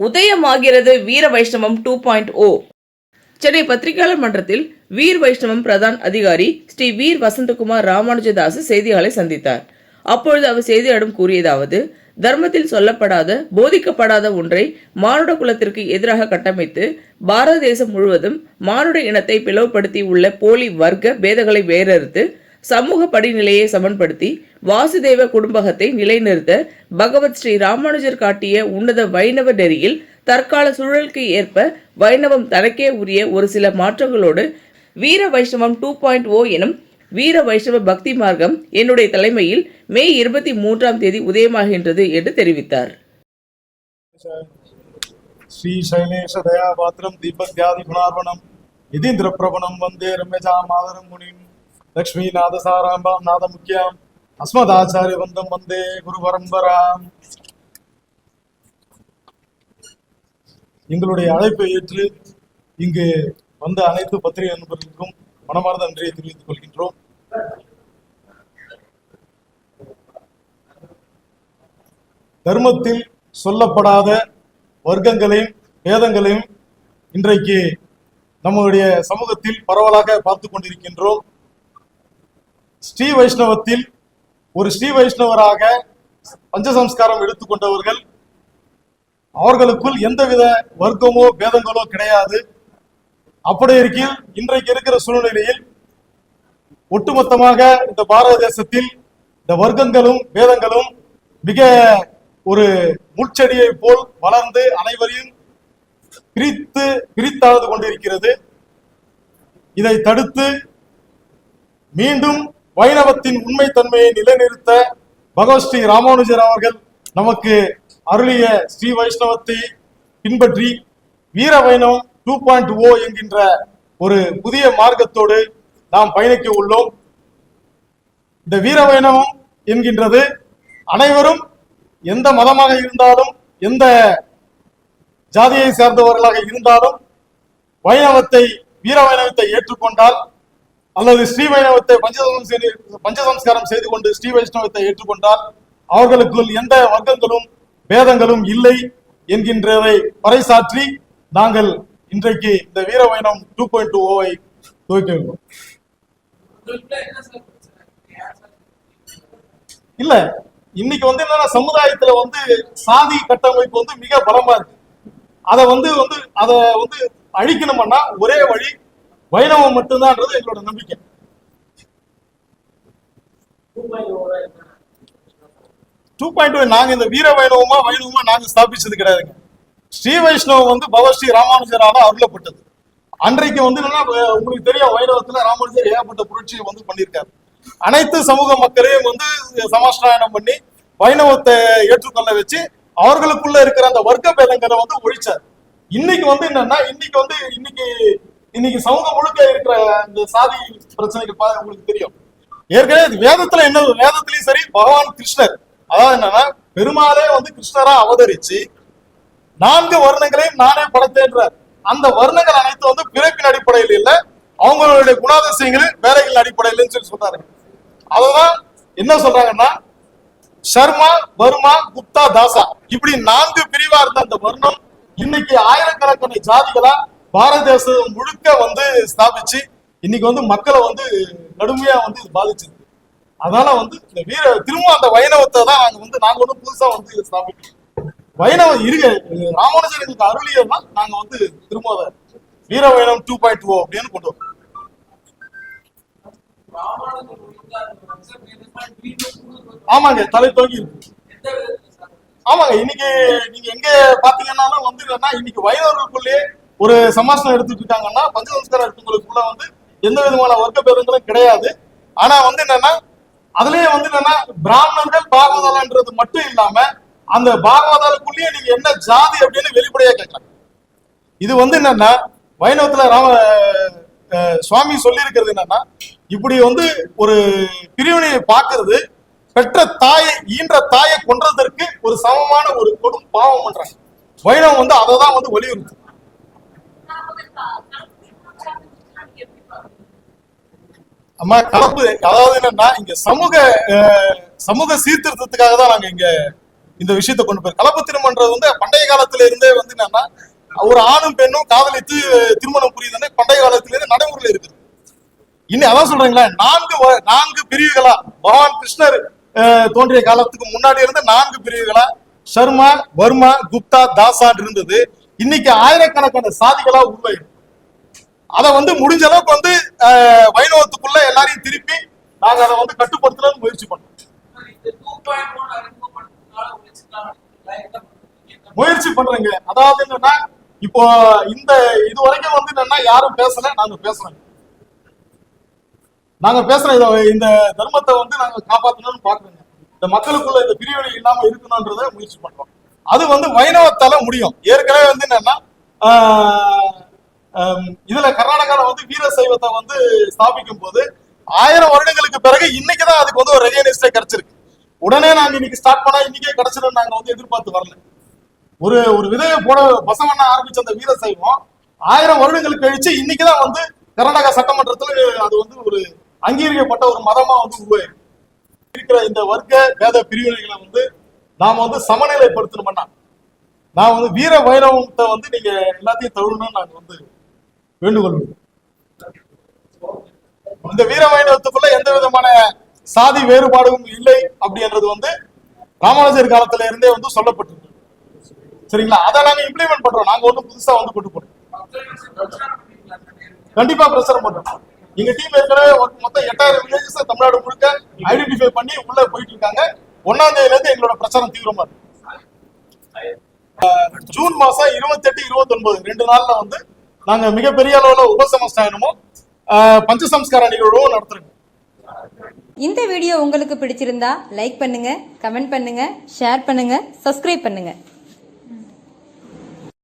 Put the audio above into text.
உதயமாகிறது Veera Vaishnavam two point O Chennai பத்திரிகையாளர் மன்றத்தில் வீர் வைஷ்ணவம் பிரதான் அதிகாரி ஸ்ரீ வீர் வசந்தகுமார் ராமானுஜதாஸ் செய்தியாளரை சந்தித்தார். அப்பொழுது அவர் செய்தியாளரும் கூறியதாவது தர்மத்தில் சொல்லப்படாத போதிக்கப்படாத ஒன்றை மானுட குலத்திற்கு எதிராக கட்டமைத்து பாரத தேசம் முழுவதும் மானுட இனத்தை பிளவுபடுத்தி உள்ள போலி வர்க்க பேதங்களை வேறறுத்து சமூக படிநிலையை சமன்படுத்தி வாசுதேவ குடும்பகத்தை நிலைநிறுத்த பகவத் ஸ்ரீ ராமானுஜர் காட்டிய உன்னத வைணவ நெறியில் தற்கால சூழலுக்கு ஏற்ப வைணவம் தனக்கே உரிய ஒரு சில மாற்றங்களோடு வீர வைஷ்ணவம் டூ பாயிண்ட் ஓ எனும் வீர வைஷ்ணவ பக்தி மார்க்கம் என்னுடைய தலைமையில் மே இருபத்தி மூன்றாம் தேதி உதயமாகின்றது என்று தெரிவித்தார். ஸ்ரீ சைலேஷ தயாபாத்திரம் தீபத்யாதி குணார்வணம் இதீந்திர பிரபணம் வந்தே ரம்யஜா மாதரம் முனிம் லக்ஷ்மி நாத முக்கியம் அஸ்மதாச்சாரிய பந்தம் வந்தே குரு பரம்பரா. எங்களுடைய அழைப்பை ஏற்று இங்கு வந்த அனைத்து பத்திரிகை நண்பர்களுக்கும் மனமார்ந்த நன்றியை தெரிவித்துக் கொள்கின்றோம். தர்மத்தில் சொல்லப்படாத வர்க்கங்களையும் வேதங்களையும் இன்றைக்கு நம்முடைய சமூகத்தில் பரவலாக பார்த்து கொண்டிருக்கின்றோம். ஸ்ரீ வைஷ்ணவத்தில் ஒரு ஸ்ரீ வைஷ்ணவராக பஞ்சசம்ஸ்காரம் எடுத்துக்கொண்டவர்கள் அவர்களுக்குள் எந்தவித வர்க்கமோ பேதங்களோ கிடையாது. அப்படி இருக்கையில் இன்றைக்கு இருக்கிற சூழ்நிலையில் ஒட்டுமொத்தமாக இந்த பாரத தேசத்தில் இந்த வர்க்கங்களும் பேதங்களும் மிக ஒரு முட்செடியை போல் வளர்ந்து அனைவரையும் பிரித்து பிரித்தாழ்ந்து கொண்டிருக்கிறது. இதை தடுத்து மீண்டும் வைணவத்தின் உண்மை தன்மையை நிலைநிறுத்த பகவத் ஸ்ரீ ராமானுஜர் அவர்கள் நமக்கு அருளிய ஸ்ரீ வைஷ்ணவத்தை பின்பற்றி வீர வைணவம் டூ பாயிண்ட் ஓ என்கின்ற ஒரு புதிய மார்க்கத்தோடு நாம் பயணிக்க உள்ளோம். இந்த வீர வைணவம் என்கின்றது அனைவரும் எந்த மதமாக இருந்தாலும் எந்த ஜாதியை சேர்ந்தவர்களாக இருந்தாலும் வைணவத்தை வீர வைணவத்தை ஏற்றுக்கொண்டால் அல்லது ஸ்ரீ வைணவத்தை பஞ்சசம் செய்து பஞ்சசம்ஸ்காரம் செய்து கொண்டு ஸ்ரீ வைஷ்ணவத்தை ஏற்றுக்கொண்டால் அவர்களுக்குள் எந்த வர்க்கங்களும் பேதங்களும் இல்லை என்கின்றதை பறைசாற்றி நாங்கள் இன்றைக்கு இந்த வீர வைணம் டூ பாயிண்ட் டூ ஓவை துவக்கியுள்ளோம். இல்ல இன்னைக்கு வந்து என்னன்னா சமுதாயத்துல வந்து சாதி கட்டமைப்பு வந்து மிக பலமா இருக்கு. அதை வந்து வந்து அதை வந்து அழிக்கணும்னா ஒரே வழி வைணவம் மட்டும்தான்ன்றது எங்களோட நம்பிக்கை. டூ பாயிண்ட் நாங்க இந்த வீர வைணவமா வைணவமா நாங்க ஸ்தாபிச்சது கிடையாதுங்க. ஸ்ரீ வைஷ்ணவம் வந்து பவஸ்ரீ ராமானுஜரால அருளப்பட்டது. அன்றைக்கு வந்து என்னன்னா உங்களுக்கு தெரியும் வைணவத்துல ராமானுஜர் ஏகப்பட்ட புரட்சியை வந்து பண்ணியிருக்காரு. அனைத்து சமூக மக்களையும் வந்து சமாஷ்டாயனம் பண்ணி வைணவத்தை ஏற்றுக்கொள்ள வச்சு அவர்களுக்குள்ள இருக்கிற அந்த வர்க்க பேதங்களை வந்து ஒழிச்சார். இன்னைக்கு வந்து என்னன்னா இன்னைக்கு வந்து இன்னைக்கு இன்னைக்கு சமூகம் முழுக்க இருக்கிற இந்த சாதி பிரச்சனைகள் உங்களுக்கு தெரியும். ஏற்கனவே வேதத்துல என்ன வேதத்திலயும் சரி பகவான் கிருஷ்ணர். அதாவது என்னன்னா பெருமாளே வந்து கிருஷ்ணரா அவதரிச்சு நான்கு வர்ணங்களையும் நானே படைத்தேன்றார். அந்த வர்ணங்கள் அனைத்து வந்து பிறப்பின் அடிப்படையில் இல்ல அவங்களுடைய குணாதிசயங்களில் வேலைகள் அடிப்படையில் சொல்லி சொல்றாரு. அததான் என்ன சொல்றாங்கன்னா சர்மா வர்மா குப்தா தாசா. இப்படி நான்கு பிரிவா இருந்த அந்த வர்ணம் இன்னைக்கு ஆயிரக்கணக்கான ஜாதிகளா பாரத தேசம் முழுக்க வந்து ஸ்தாபிச்சு இன்னைக்கு வந்து மக்களை வந்து கடுமையா வந்து இது பாதிச்சிருக்கு. அதனால வந்து இந்த வீர திரும்ப அந்த வைணவத்தை தான் நாங்க வந்து நாங்க வந்து புதுசா வந்து ஸ்தாபிக்கிறோம் வைணவம் இருக்க ராமானுஜர் எங்களுக்கு அருளியதுனா நாங்க வந்து திரும்ப அதை வீர வைணவம் டூ பாயிண்ட் டூ அப்படின்னு கொண்டு வரோம். ஆமாங்க தலை தோங்கி ஆமாங்க இன்னைக்கு நீங்க எங்க பாத்தீங்கன்னாலும் வந்து என்னன்னா இன்னைக்கு வைணவர்களுக்குள்ளேயே ஒரு சமாசனம் எடுத்துக்கிட்டாங்கன்னா இருக்காங்கன்னா பஞ்சசம்ஸ்காரம் எடுத்தவங்களுக்குள்ள வந்து எந்த விதமான வர்க்க பேதங்களும் கிடையாது. ஆனா வந்து என்னன்னா அதுலயே வந்து என்னன்னா பிராமணர்கள் பாகவதாலன்றது மட்டும் இல்லாம அந்த பாகவதாலுக்குள்ளேயே நீங்க என்ன ஜாதி அப்படின்னு வெளிப்படையா கேட்கலாம். இது வந்து என்னன்னா வைணவத்துல ராம சுவாமி சொல்லி இருக்கிறது என்னன்னா இப்படி வந்து ஒரு பிரிவினையை பார்க்கறது பெற்ற தாயை ஈன்ற தாயை கொன்றதற்கு ஒரு சமமான ஒரு கொடும் பாவம் பண்றாங்க. வைணவம் வந்து அதை தான் வந்து வலியுறுத்து அம்மா கலப்பு. அதாவது என்னன்னா இங்க சமூக சமூக சீர்திருத்தத்துக்காக தான் நாங்க இங்க இந்த விஷயத்தை கொண்டு போய் கலப்பு திருமணம்ன்றது வந்து பண்டைய காலத்துல இருந்தே வந்து என்னன்னா ஒரு ஆணும் பெண்ணும் காதலித்து திருமணம் புரியுதுன்னு பண்டைய காலத்துல இருந்து நடைமுறையில் இருக்குது. இன்னும் அதான் சொல்றீங்களா நான்கு வ- நான்கு பிரிவுகளா பகவான் கிருஷ்ணர் அஹ், தோன்றிய காலத்துக்கு முன்னாடி இருந்த நான்கு பிரிவுகளா சர்மா வர்மா குப்தா தாசான் இருந்தது. இன்னைக்கு ஆயிரக்கணக்கான சாதிகளா உருவாயிருக்கு அதை வந்து முடிஞ்ச அளவுக்கு வந்து வைணவத்துக்குள்ள எல்லாரையும் திருப்பி நாங்க அதை வந்து கட்டுப்படுத்தணும்னு முயற்சி பண்றோம். முயற்சி பண்றேங்க. அதாவது என்னன்னா இப்போ இந்த இது வரைக்கும் வந்து என்னன்னா யாரும் பேசல நாங்க பேசுறோம். நாங்க பேசுறோம் இந்த தர்மத்தை வந்து நாங்க காப்பாத்தணும்னு பாக்குறோங்க. இந்த மக்களுக்குள்ள இந்த பிரிவினை இல்லாம இருக்கணும்ன்றத முயற்சி பண்றோம். அது வந்து வைணவத்தால முடியும். ஏற்கனவே வந்து என்னன்னா இதுல கர்நாடகால வந்து வீர சைவத்தை வந்து ஸ்தாபிக்கும் போது ஆயிரம் வருடங்களுக்கு பிறகு இன்னைக்குதான் அதுக்கு வந்து ஒரு ரெகனைஸ்டே கிடைச்சிருக்கு. உடனே நாங்க இன்னைக்கு ஸ்டார்ட் பண்ணா இன்னைக்கே கிடைச்சிடும் நாங்க வந்து எதிர்பார்த்து வரல. ஒரு ஒரு விதையை போட பசவண்ண ஆரம்பிச்ச அந்த வீர சைவம் ஆயிரம் வருடங்களுக்கு கழிச்சு இன்னைக்குதான் வந்து கர்நாடகா சட்டமன்றத்துல அது வந்து ஒரு அங்கீகரிக்கப்பட்ட ஒரு மதமா வந்து உருவாயிருக்கு. இருக்கிற இந்த வர்க்க வேத பிரிவினைகளை வந்து நாம வந்து சமநிலைப்படுத்தணும்னா நான் வந்து வீர வைணவத்தை வந்து நீங்க எல்லாத்தையும் தவிரணும்னு நாங்க வந்து வேண்டுகோள் இந்த வீர வைணவத்துக்குள்ள எந்த விதமான சாதி வேறுபாடும் இல்லை அப்படின்றது வந்து ராமானுஜர் காலத்துல இருந்தே வந்து சொல்லப்பட்டிருக்கு. சரிங்களா? அதை நாங்க இம்ப்ளிமெண்ட் பண்றோம். நாங்க ஒண்ணும் புதுசா வந்து கொண்டு போறோம் கண்டிப்பா பிரச்சாரம் பண்றோம். எங்க டீம் ஏற்கனவே ஒரு மொத்தம் எட்டாயிரம் வில்லேஜஸ் தமிழ்நாடு முழுக்க ஐடென்டிஃபை பண்ணி உள்ள போயிட்டு இருக்காங்க. ஒன்னாம் தேதியில இருந்து எங்களோட பிரச்சாரம் தீவிரமா இருக்கு. ஜூன் மாசம் இருபத்தி எட்டு இருபத்தி ஒன்பது ரெண்டு நாள்ல வந்து நாங்க மிகப்பெரிய அளவுல உபசமஸ்தானமும் பஞ்சசம்ஸ்கார நிகழ்வும் நடத்துறோம். இந்த வீடியோ உங்களுக்கு பிடிச்சிருந்தா லைக் பண்ணுங்க கமெண்ட் பண்ணுங்க ஷேர் பண்ணுங்க சப்ஸ்கிரைப் பண்ணுங்க.